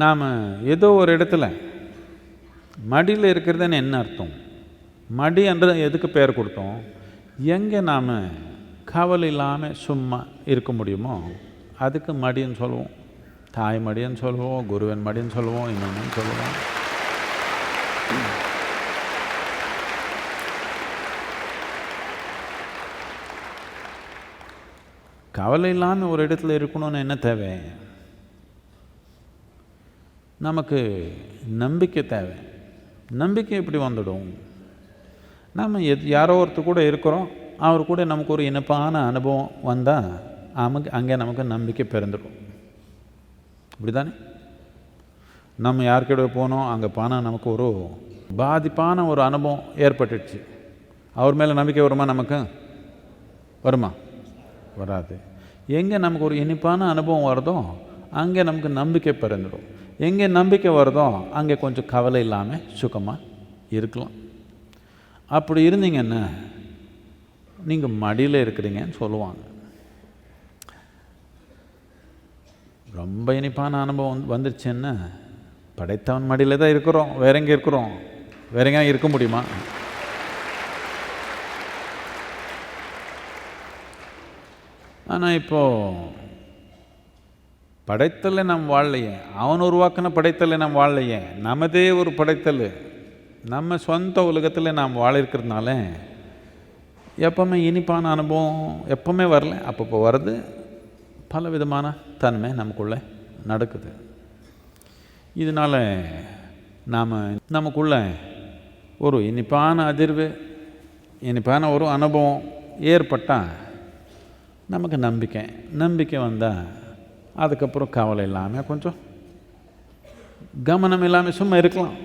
நாம் ஏதோ ஒரு இடத்துல மடியில் இருக்கிறதுன்னு என்ன அர்த்தம்? மடி என்று எதுக்கு பெயர் கொடுத்தோம்? எங்கே நாம் கவலை இல்லாமல் சும்மா இருக்க முடியுமோ அதுக்கு மடின்னு சொல்லுவோம். தாய் மடின்னு சொல்லுவோம் குருவன் மடின்னு சொல்லுவோம் இன்னொன்னு சொல்லுவோம். கவலை இல்லாமல் ஒரு இடத்துல இருக்கணும்னு என்ன தேவை? நமக்கு நம்பிக்கை தேவை. நம்பிக்கை எப்படி வந்துடும்? நம்ம எத் யாரோ ஒருத்தர் கூட இருக்கிறோம். அவர் கூட நமக்கு ஒரு இனிப்பான அனுபவம் வந்தால் நமக்கு அங்கே நமக்கு நம்பிக்கை பிறந்துடும். இப்படிதானே நம்ம யார்கிட்ட போனோம் அங்கே போனால் நமக்கு ஒரு பாதிப்பான ஒரு அனுபவம் ஏற்பட்டுடுச்சு. அவர் மேலே நம்பிக்கை வருமா நமக்கு? வருமா? வராது. எங்கே நமக்கு ஒரு இனிப்பான அனுபவம் வருதோ அங்கே நமக்கு நம்பிக்கை பிறந்துடும். எங்கே நம்பிக்கை வருதோ அங்கே கொஞ்சம் கவலை இல்லாமல் சுகமாக இருக்கலாம். அப்படி இருந்தீங்கன்னா நீங்கள் மடியில் இருக்கிறீங்கன்னு சொல்லுவாங்க. ரொம்ப இனிப்பான அனுபவம் வந்து- வந்துருச்சுன்னா படைத்தவன் மடியில் தான் இருக்கிறோம். வேற எங்கே இருக்கிறோம்? வேற எங்கே இருக்க முடியுமா? ஆனால் இப்போது படைத்தலை நாம் வாழலையே. அவன் உருவாக்கின படைத்தலை நாம் வாழலையே. நமதே ஒரு படைத்தல். நம்ம சொந்த உலகத்தில் நாம் வாழ இருக்கிறதுனால எப்பவுமே இனிப்பான அனுபவம் எப்பவுமே வரல. அப்பப்போ வர்றது பல விதமான தன்மை நமக்குள்ளே நடக்குது. இதனால் நாம் நமக்குள்ள ஒரு இனிப்பான அதிர்வு இனிப்பான ஒரு அனுபவம் ஏற்பட்டால் நமக்கு நம்பிக்கை. நம்பிக்கை வந்தால் அதுக்கப்புறம் கவலை இல்லாமல் கொஞ்சம் கவனம் இல்லாமல் சும்மா இருக்கலாம்.